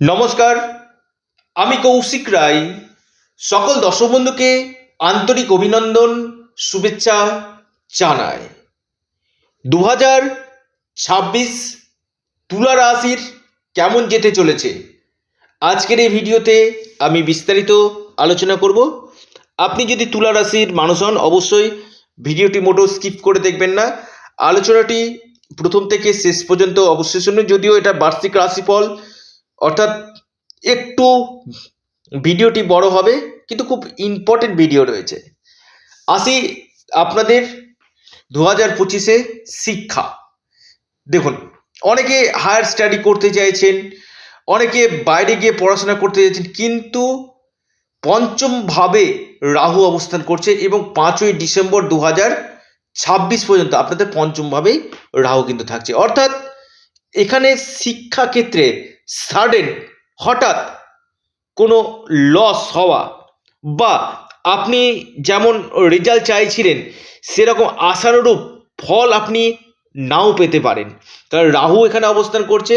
নমস্কার, আমি কৌশিক রায়। সকল দর্শক বন্ধুকে আন্তরিক অভিনন্দন, শুভেচ্ছা জানাই। দু হাজার ছাব্বিশ তুলা রাশির কেমন যেতে চলেছে? আজকের এই ভিডিওতে আমি বিস্তারিত আলোচনা করব। আপনি যদি তুলা রাশির মানুষ হন, অবশ্যই ভিডিওটি মোটেও স্কিপ করে দেখবেন না। আলোচনাটি প্রথম থেকে শেষ পর্যন্ত অবশ্যই শুনুন, যদিও এটা বার্ষিক রাশিফল। অর্থাৎ একটু ভিডিওটি বড় হবে, কিন্তু খুব ইম্পর্টেন্ট ভিডিও রয়েছে। আসি আপনাদের দু হাজার পঁচিশে শিক্ষা। দেখুন, অনেকে হায়ার স্টাডি করতে চাইছেন, অনেকে বাইরে গিয়ে পড়াশোনা করতে চাইছেন, কিন্তু পঞ্চমভাবে রাহু অবস্থান করছে এবং পাঁচই ডিসেম্বর দু হাজার ছাব্বিশ পর্যন্ত আপনাদের পঞ্চমভাবেই রাহু কিন্তু থাকছে। অর্থাৎ এখানে শিক্ষাক্ষেত্রে সাডেন হঠাৎ কোনো লস হওয়া বা আপনি যেমন রেজাল্ট চাইছিলেন, সেরকম আশানুরূপ ফল আপনি নাও পেতে পারেন। কারণ রাহু এখানে অবস্থান করছে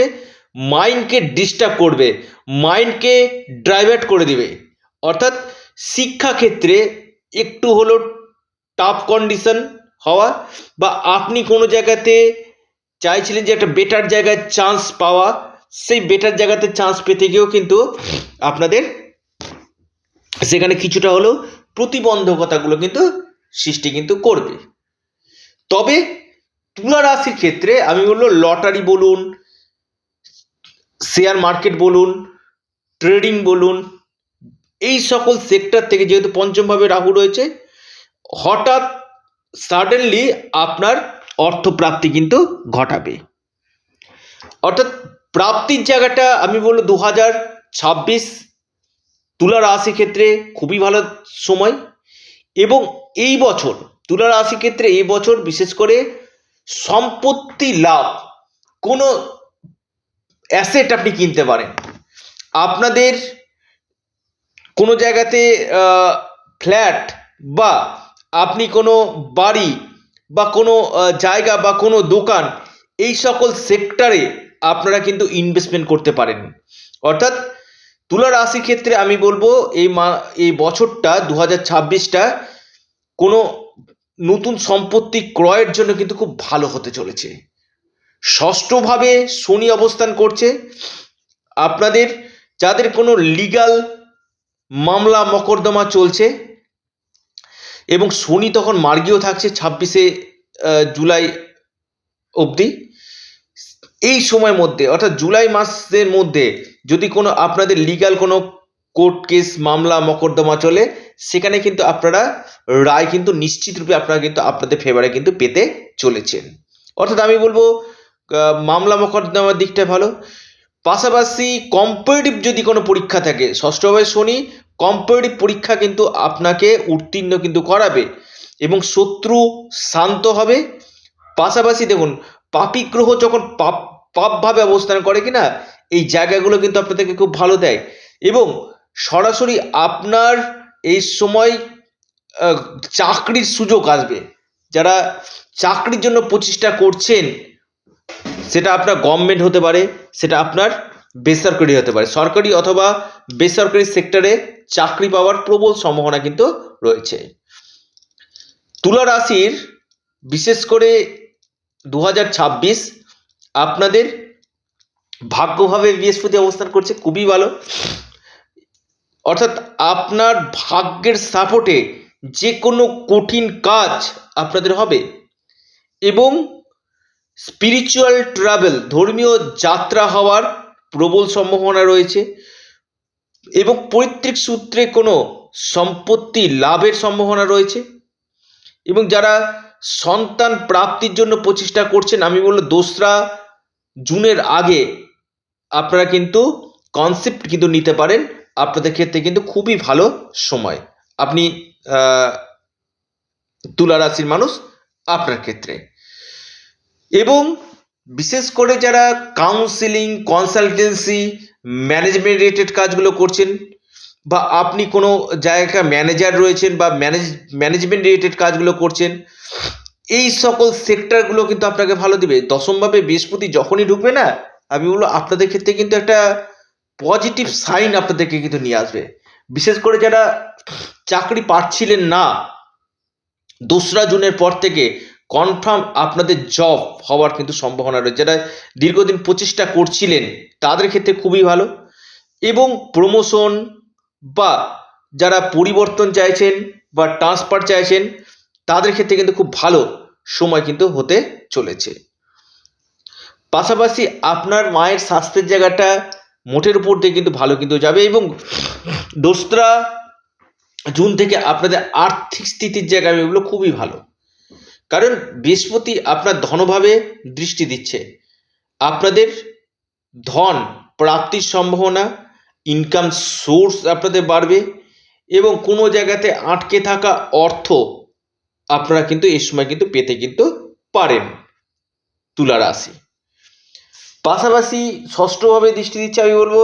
মাইন্ডকে ডিস্টার্ব করবে মাইন্ডকে ড্রাইভার্ট করে দিবে। অর্থাৎ শিক্ষাক্ষেত্রে একটু হলো টাফ কন্ডিশন হওয়া বা আপনি কোনো জায়গাতে চাইছিলেন যে একটা বেটার জায়গায় চান্স পাওয়া সেই বেটার জায়গাতে চান্স পেতে গিয়েও কিন্তু আপনাদের সেখানে কিছুটা হলেও প্রতিবন্ধকতাগুলো কিন্তু সৃষ্টি কিন্তু করবে। তবে তুলা রাশির ক্ষেত্রে আমি বলব লটারি বলুন শেয়ার মার্কেট বলুন ট্রেডিং বলুন, এই সকল সেক্টর থেকে যেহেতু পঞ্চমভাবে রাহু রয়েছে, হঠাৎ সাডেনলি আপনার অর্থপ্রাপ্তি কিন্তু ঘটাবে। অর্থাৎ প্রাপ্তির জায়গাটা আমি বলব দু হাজার ছাব্বিশ। তুলা রাশি ক্ষেত্রে খুবই ভালো সময় এবং এই বছর, তুলা রাশি ক্ষেত্রে এই বছর বিশেষ করে সম্পত্তি লাভ, কোনো অ্যাসেট আপনি কিনতে পারেন। আপনাদের কোনো জায়গাতে ফ্ল্যাট বা আপনি কোনো বাড়ি বা কোনো জায়গা বা কোনো দোকান, এই সকল সেক্টরে আপনারা কিন্তু ইনভেস্টমেন্ট করতে পারেন। অর্থাৎ তুলা রাশির ক্ষেত্রে আমি বলব, এই মা, এই বছরটা দু হাজার ছাব্বিশটা কোনো নতুন সম্পত্তি ক্রয়ের জন্য কিন্তু খুব ভালো হতে চলেছে। ষষ্ঠভাবে শনি অবস্থান করছে। আপনাদের, যাদের কোনো লিগাল মামলা মকদ্দমা চলছে এবং শনি তখন মার্গীয় থাকছে ছাব্বিশে জুলাই অবধি। এই সময়ের মধ্যে, অর্থাৎ জুলাই মাসের মধ্যে যদি কোনো আপনাদের লিগাল কোনো কোর্ট কেস মামলা, মকদ্দমা চলে, সেখানে কিন্তু আপনারা রায় কিন্তু নিশ্চিত রূপে আপনারা কিন্তু আপনাদের ফেভারে কিন্তু পেতে চলেছেন। অর্থাৎ আমি বলব মামলা, মকদ্দমার দিকটা ভালো। পাশাপাশি কম্পারেটিভ যদি কোনো পরীক্ষা থাকে, ষষ্ঠভাবে শনি কম্পারেটিভ পরীক্ষা কিন্তু আপনাকে উত্তীর্ণ কিন্তু করাবে এবং শত্রু শান্ত হবে। পাশাপাশি দেখুন পাপী গ্রহ যখন পাপ, পাপভাবে অবস্থান করে কিনা, এই জায়গাগুলো কিন্তু আপনাদেরকে খুব ভালো দেয়। এবং সরাসরি আপনার এই সময় চাকরির সুযোগ আসবে। যারা চাকরির জন্য প্রচেষ্টা করছেন, সেটা আপনার গভর্নমেন্ট হতে পারে, সেটা আপনার বেসরকারি হতে পারে। সরকারি অথবা বেসরকারি সেক্টরে চাকরি পাওয়ার প্রবল সম্ভাবনা কিন্তু রয়েছে। তুলা রাশির, বিশেষ করে দু হাজার ছাব্বিশ আপনাদের ভাগ্যভাবে বৃহস্পতি অবস্থান করছে, খুবই ভালো। অর্থাৎ আপনার ভাগ্যের সাপোর্টে যে কোনো কঠিন কাজ আপনাদের হবে এবং স্পিরিচুয়াল ট্রাভেল ধর্মীয় যাত্রা হওয়ার প্রবল সম্ভাবনা রয়েছে এবং পৈতৃক সূত্রে কোনো সম্পত্তি লাভের সম্ভাবনা রয়েছে এবং যারা সন্তান প্রাপ্তির জন্য প্রচেষ্টা করছেন। আমি বলব দোসরা জুনের আগে আপনারা কিন্তু কনসেপ্ট কিন্তু নিতে পারেন। আপনাদের ক্ষেত্রে কিন্তু খুবই ভালো সময়। আপনি তুলা রাশির মানুষ, আপনার ক্ষেত্রে। এবং বিশেষ করে যারা কাউন্সিলিং কনসালটেন্সি ম্যানেজমেন্ট রিলেটেড কাজগুলো করছেন বা আপনি কোনো জায়গা ম্যানেজার রয়েছেন বা ম্যানেজ ম্যানেজমেন্ট রিলেটেড কাজগুলো করছেন, এই সকল সেক্টরগুলো কিন্তু আপনাকে ভালো দিবে। দশমভাবে বৃহস্পতি যখনই ঢুকবে না, আমি বলব আপনাদের ক্ষেত্রে কিন্তু একটা পজিটিভ সাইন আপনাদেরকে কিন্তু নিয়ে আসবে। বিশেষ করে যারা চাকরি পাচ্ছিলেন না, দোসরা জুনের পর থেকে কনফার্ম আপনাদের জব হওয়ার কিন্তু সম্ভাবনা রয়েছে। যারা দীর্ঘদিন প্রচেষ্টা করছিলেন, তাদের ক্ষেত্রে খুবই ভালো। এবং প্রমোশন বা যারা পরিবর্তন চাইছেন বা ট্রান্সফার চাইছেন, তাদের ক্ষেত্রে কিন্তু খুব ভালো সময় কিন্তু হতে চলেছে। পাশাপাশি আপনার মায়ের স্বাস্থ্যের জায়গাটা মোটের উপর দিয়ে কিন্তু ভালো কিন্তু যাবে এবং দোসরা জুন থেকে আপনাদের আর্থিক স্থিতির জায়গা এগুলো খুবই ভালো। কারণ বৃহস্পতি আপনার ধনভাবে দৃষ্টি দিচ্ছে। আপনাদের ধন প্রাপ্তির সম্ভাবনা ইনকাম সোর্স আপনাদের বাড়বে এবং কোনো জায়গাতে আটকে থাকা অর্থ আপনারা কিন্তু এই সময় কিন্তু পেতে কিন্তু পারেন তুলা রাশি। পাশাপাশি ষষ্ঠভাবে দৃষ্টি দিচ্ছে আমি বলব,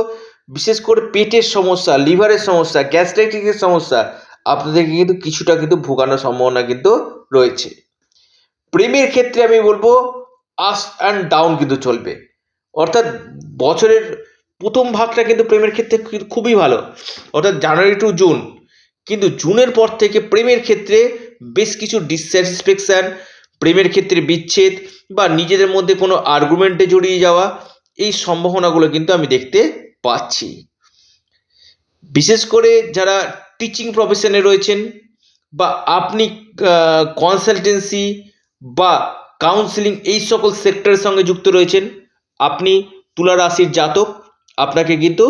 বিশেষ করে পেটের সমস্যা, লিভারের সমস্যা গ্যাস্ট্রাইটিসের সমস্যা, আপনাদেরকে কিন্তু কিছুটা কিন্তু ভোগানোর সম্ভাবনা কিন্তু রয়েছে। প্রেমের ক্ষেত্রে আমি বলব আস অ্যান্ড ডাউন কিন্তু চলবে। অর্থাৎ বছরের প্রথম ভাগটা কিন্তু প্রেমের ক্ষেত্রে খুবই ভালো। অর্থাৎ জানুয়ারি টু জুন। কিন্তু জুনের পর থেকে প্রেমের ক্ষেত্রে বেশ কিছু ডিসস্যাটিসফ্যাকশান প্রেমের ক্ষেত্রে বিচ্ছেদ বা নিজেদের মধ্যে কোনো আর্গুমেন্টে জড়িয়ে যাওয়া, এই সম্ভাবনাগুলো কিন্তু আমি দেখতে পাচ্ছি। বিশেষ করে যারা টিচিং প্রফেশনে রয়েছেন বা আপনি কনসালটেন্সি বা কাউন্সিলিং এই সকল সেক্টরের সঙ্গে যুক্ত রয়েছেন, আপনি তুলা রাশির জাতক আপনাকে কিন্তু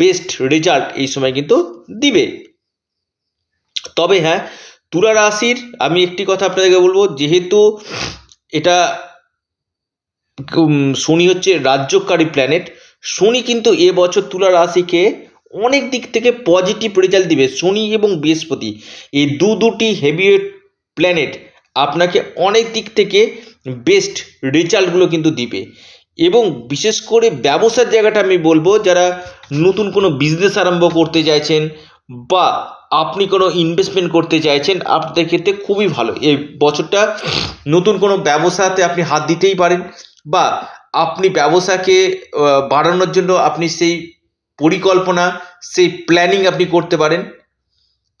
বেস্ট রেজাল্ট এই সময় কিন্তু দিবে। তবে হ্যাঁ তুলা রাশির আমি একটি কথা আপনাদেরকে বলব, যেহেতু এটা শনি হচ্ছে রাজ্যকারী প্ল্যানেট শনি কিন্তু এবছর তুলা রাশিকে অনেক দিক থেকে পজিটিভ রেজাল্ট দিবে, শনি এবং বৃহস্পতি। এই দু দুটি হেভিওয়েট প্ল্যানেট আপনাকে অনেক দিক থেকে বেস্ট রেজাল্টগুলো কিন্তু দিবে। এবং বিশেষ করে ব্যবসার জায়গাটা আমি বলব, যারা নতুন কোনো বিজনেস আরম্ভ করতে চাইছেন বা আপনি কোনো ইনভেস্টমেন্ট করতে চাইছেন, আপনাদের ক্ষেত্রে খুবই ভালো। এই বছরটা নতুন কোনো ব্যবসাতে আপনি হাত দিতেই পারেন বা আপনি ব্যবসাকে বাড়ানোর জন্য আপনি সেই পরিকল্পনা, সেই প্ল্যানিং আপনি করতে পারেন।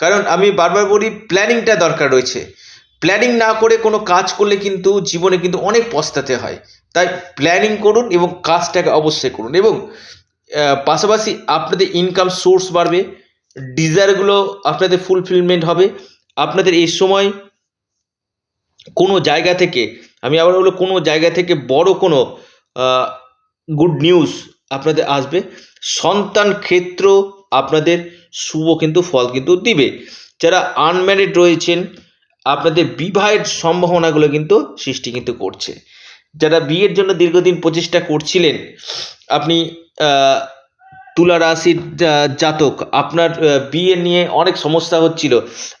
কারণ আমি বারবার বলি প্ল্যানিংটা দরকার রয়েছে। প্ল্যানিং না করে কোনো কাজ করলে কিন্তু জীবনে কিন্তু অনেক পস্তাতে হয়। তাই প্ল্যানিং করুন এবং কাজটাকে অবশ্যই করুন এবং পাশাপাশি আপনাদের ইনকাম সোর্স বাড়বে ডিজায়ারগুলো আপনাদের ফুলফিলমেন্ট হবে। আপনাদের এই সময় কোনো জায়গা থেকে, আমি আবার বলব কোনো জায়গা থেকে বড় কোনো গুড নিউজ আপনাদের আসবে। সন্তান ক্ষেত্র আপনাদের শুভ কিন্তু ফল কিন্তু দিবে। যারা আনম্যারিড রয়েছেন আপনাদের বিবাহের সম্ভাবনাগুলো কিন্তু সৃষ্টি কিন্তু করছে। যারা বিয়ের জন্য দীর্ঘদিন প্রচেষ্টা করছিলেন, আপনি তুলা রাশির জাতক, আপনার বিয়ে নিয়ে অনেক সমস্যা হচ্ছিল।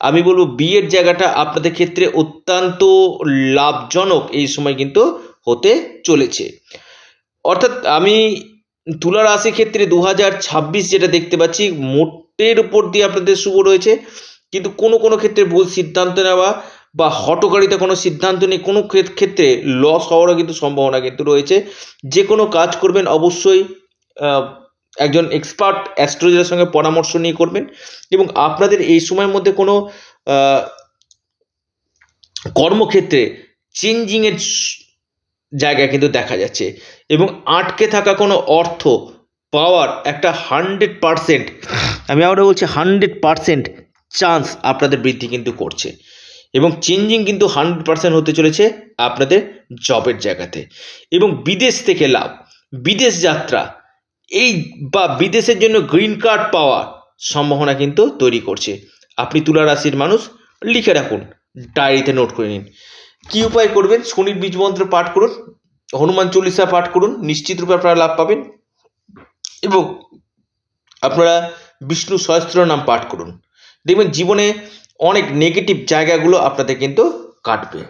আমি বলব বিয়ের জায়গাটা আপনাদের ক্ষেত্রে অত্যন্ত লাভজনক এই সময় কিন্তু হতে চলেছে। অর্থাৎ আমি তুলা রাশির ক্ষেত্রে দু হাজার ছাব্বিশ যেটা দেখতে পাচ্ছি, মোটের উপর দিয়ে আপনাদের শুভ রয়েছে। কিন্তু কোনো কোনো ক্ষেত্রে ভুল সিদ্ধান্ত নেওয়া বা হটকারিতা কোনো সিদ্ধান্ত নিয়ে কোনো ক্ষেত্রে লস হওয়ারও কিন্তু সম্ভাবনা কিন্তু রয়েছে। যে কোনো কাজ করবেন অবশ্যই একজন এক্সপার্ট অ্যাস্ট্রোলজারের সঙ্গে পরামর্শ নিয়ে করবেন এবং আপনাদের এই সময়ের মধ্যে কোনো কর্মক্ষেত্রে চেঞ্জিংয়ের জায়গা কিন্তু দেখা যাচ্ছে এবং আটকে থাকা কোনো অর্থ পাওয়ার একটা হান্ড্রেড পারসেন্ট আমি আবার বলছি হান্ড্রেড পারসেন্ট চান্স আপনাদের বৃদ্ধি কিন্তু করছে। এবং চেঞ্জিং কিন্তু হান্ড্রেড পারসেন্ট হতে চলেছে আপনাদের জবের জায়গাতে। এবং বিদেশ থেকে লাভ, বিদেশ যাত্রা, এই বা বিদেশের জন্য গ্রিন কার্ড পাওয়ার সম্ভাবনা কিন্তু তৈরি করছে। আপনি তুলা রাশির মানুষ, লিখে রাখুন ডায়েরিতে নোট করে নিন। কী উপায় করবেন? শনির বীজ মন্ত্র পাঠ করুন, হনুমান চল্লিশা পাঠ করুন, নিশ্চিত রূপে আপনারা লাভ পাবেন। এবং আপনারা বিষ্ণু সহস্র নাম পাঠ করুন। দেখবেন জীবনে অনেক নেগেটিভ জায়গাগুলো আপনাদের কিন্তু কাটবে।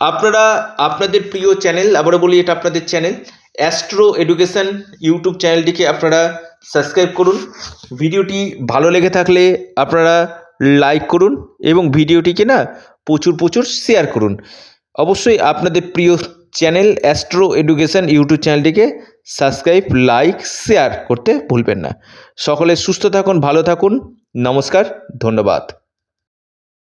আপনারা, আপনাদের প্রিয় চ্যানেল আবারও বলি এটা আপনাদের চ্যানেল অ্যাস্ট্রো এডুকেশন ইউটিউব চ্যানেলটিকে আপনারা সাবস্ক্রাইব করুন। ভিডিওটি ভালো লেগে থাকলে আপনারা লাইক করুন এবং ভিডিওটিকে না প্রচুর প্রচুর শেয়ার করুন। অবশ্যই আপনাদের প্রিয় চ্যানেল অ্যাস্ট্রো এডুকেশন ইউটিউব চ্যানেলটিকে সাবস্ক্রাইব লাইক শেয়ার করতে ভুলবেন না। সকলে সুস্থ থাকুন ভালো থাকুন। নমস্কার ধন্যবাদ।